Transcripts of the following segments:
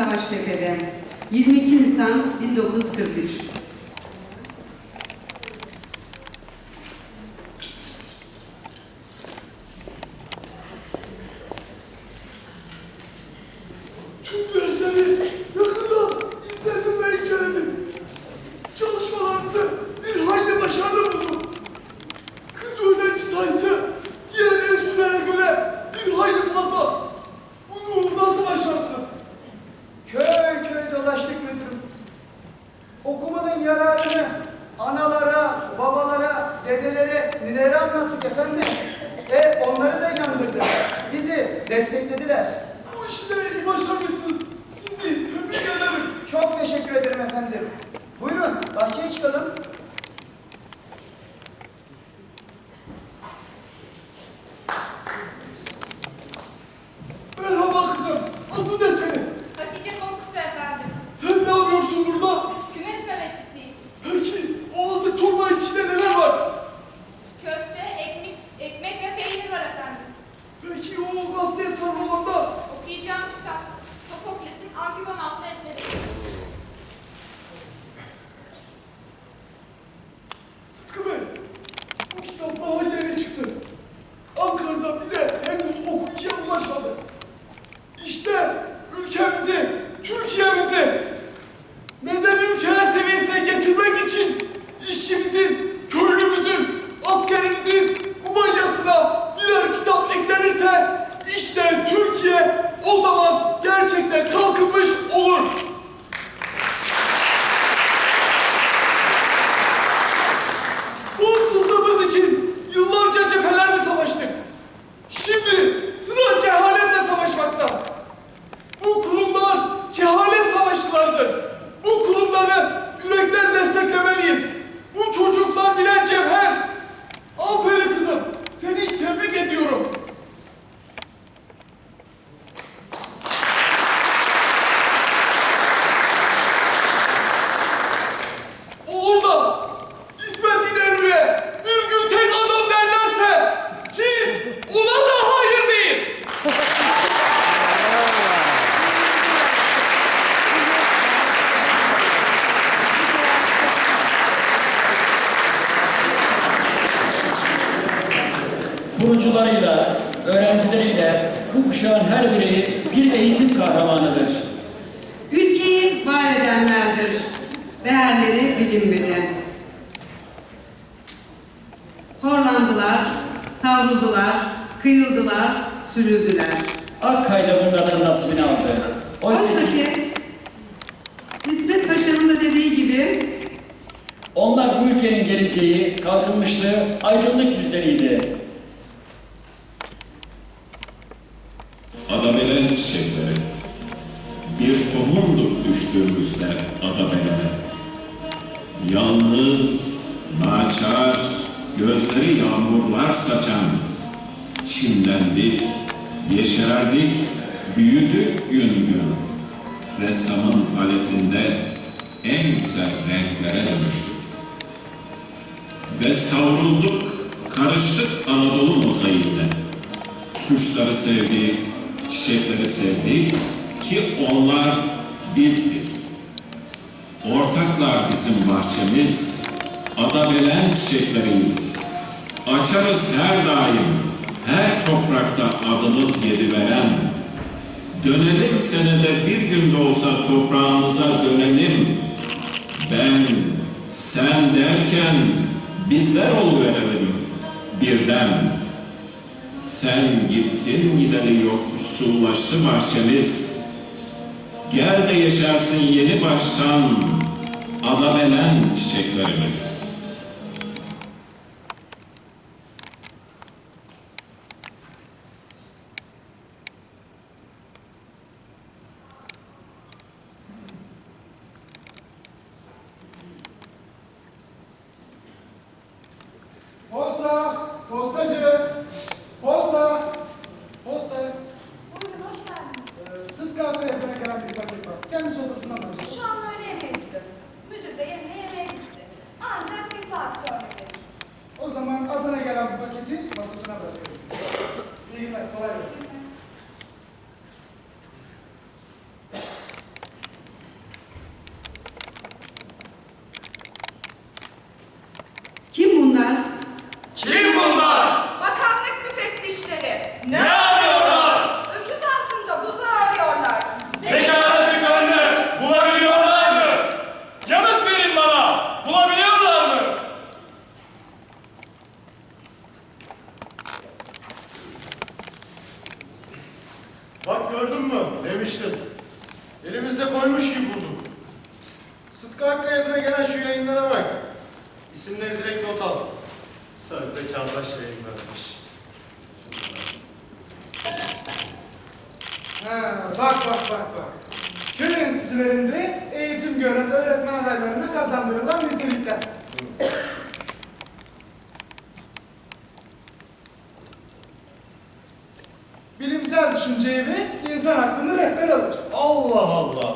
savaş cephede. 22 Nisan 1943 efendim. E onları da inandırdık. Bizi desteklediler. Kurucularıyla, öğrencileriyle bu kuşağın her bireyi bir eğitim kahramanıdır. Ülkeyi var edenlerdir. Değerleri bilinmedi. Horlandılar, savruldular, kıyıldılar, sürüldüler. Akkay'da bunlardan nasibini aldı. Oysa Oysa ki İsmet Paşa'nın da dediği gibi onlar bu ülkenin geleceği, kalkınmışlığı, aydınlık yüzleriydi. Yalnız, naçar, gözleri yağmurlar saçan. Çimlendik, yeşerdik, büyüdük gün gün. Ressamın paletinde en güzel renklere dönüştük. Ve savrulduk, karıştık Anadolu mozaiğine. Kuşları sevdik, çiçekleri sevdik ki onlar bizdik. Ortaklar bizim bahçemiz, adabelen çiçekleriyiz. Açarız her daim, her toprakta adımız yedi veren. Dönelim senede bir gün de olsa toprağımıza dönelim. Ben, sen derken bizler oluverelim birden. Sen gittin gideri yoksullaştı bahçemiz. Gel de yaşarsın yeni baştan adabelen çiçeklerimiz. Bak bak bak bak. Köy enstitülerinde eğitim gören öğretmen adaylarına kazandırılan nitelikler. Bilimsel düşünceyi ve insan aklını rehber alır. Allah Allah.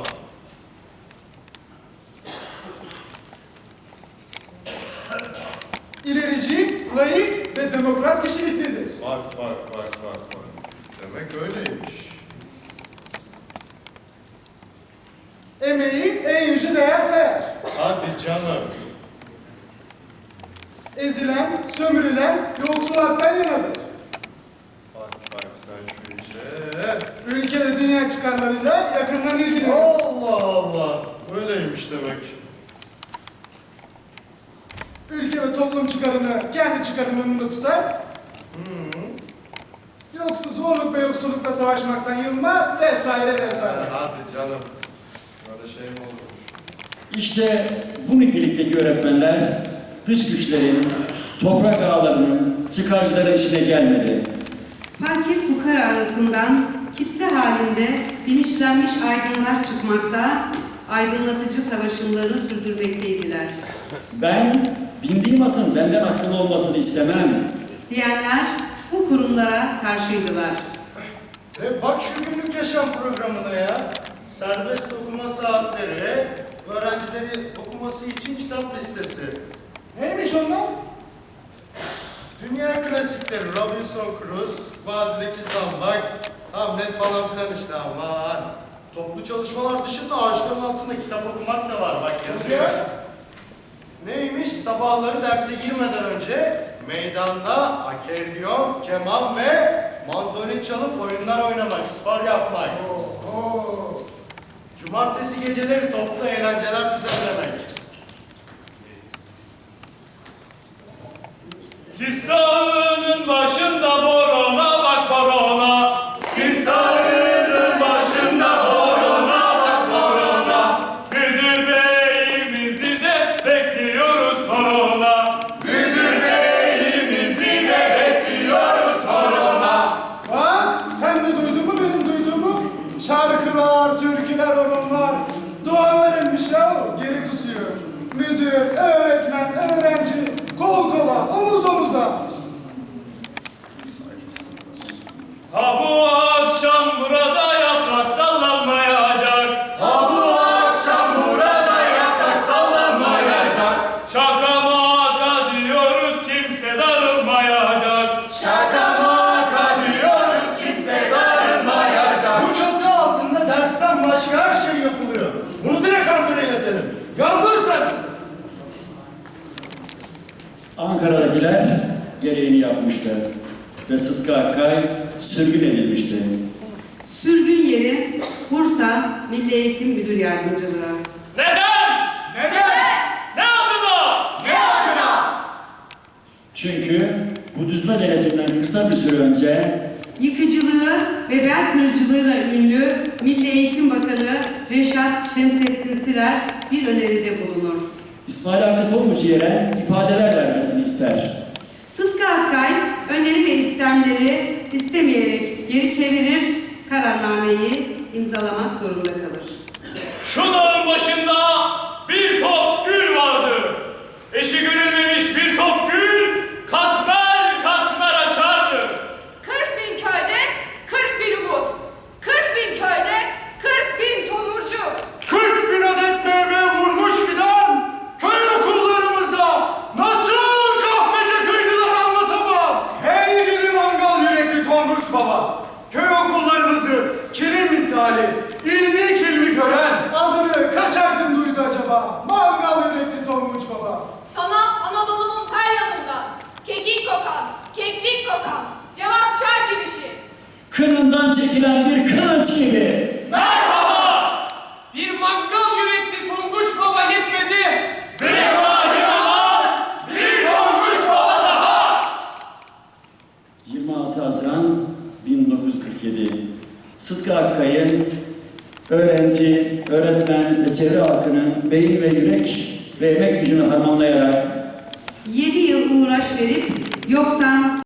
İlerici, layık ve demokrat kişiliklidir. Bak bak bak bak bak. Demek öyleymiş. Emeği en yüce değer sayar. Hadi canım. Ezilen, sömürülen, yoksul haktan yanadır. Bak bak sen şu işe. Ülke ve dünya çıkarlarıyla yakından ilgilenir. Allah Allah. Öyleymiş demek. Ülke ve toplum çıkarını kendi çıkarının önünde tutar. Hı. Yoksa zorluk ve yoksullukla savaşmaktan yılmaz vesaire vesaire. Hadi canım. Böyle şey mi olur? İşte bu nitelikteki öğretmenler dış güçlerin, toprak ağlarının, çıkarcıların işine gelmedi. Fakir fukara arasından kitle halinde bilinçlenmiş aydınlar çıkmakta, aydınlatıcı savaşımlarını sürdürmekteydiler. Ben bindiğim atın benden akıllı olmasını istemem. Diyenler bu kurumlara karşıydılar. E bak şu günlük yaşam programına ya. Serbest okuma saatleri, öğrencileri okuması için kitap listesi. Neymiş onlar? Dünya klasikleri Robinson Crusoe, Vadideki Zambak, Hamlet falan filan işte aman. Toplu çalışmalar dışında ağaçların altında kitap okumak da var bak yazıyor. Neymiş? Sabahları derse girmeden önce meydanda akordeon, keman ve mandolin çalıp oyunlar oynamak, spor yapmak. Oo. Cumartesi geceleri toplu eğlenceler düzenlemek. Sistanın başında borona Ankara'dakiler gereğini yapmıştı ve Sıtkı Akkay sürgün edilmişti. Sürgün yeri Bursa Milli Eğitim Müdür Yardımcılığı. Neden? Neden? Ne adına? Ne adına? Çünkü bu düzme denetimden kısa bir süre önce Yıkıcılığı ve bel kırıcılığıyla ünlü Milli Eğitim Bakanı Reşat Şemsettin Sirer bir öneride bulunur. İsmail Hakkı yere ifadeler vermesini ister. Sıtkı Akkay öneri ve istemleri istemeyerek geri çevirir, kararnameyi imzalamak zorunda kalır. Şu dağın başında Baba! Sana Anadolu'nun her yanından kekik kokan, keklik kokan, cevap şark girişi. Kınından çekilen bir kılıç gibi. Merhaba! Bir mangal yürekli Tonguç Baba yetmedi. Bir Şahin Ağa, bir Tonguç Baba daha. 26 Haziran 1947 Sıtkı Akkay'ın öğrenci, öğretmen ve çevre halkının beyin ve yürek ve emek gücünü harmanlayarak 7 yıl uğraş verip yoktan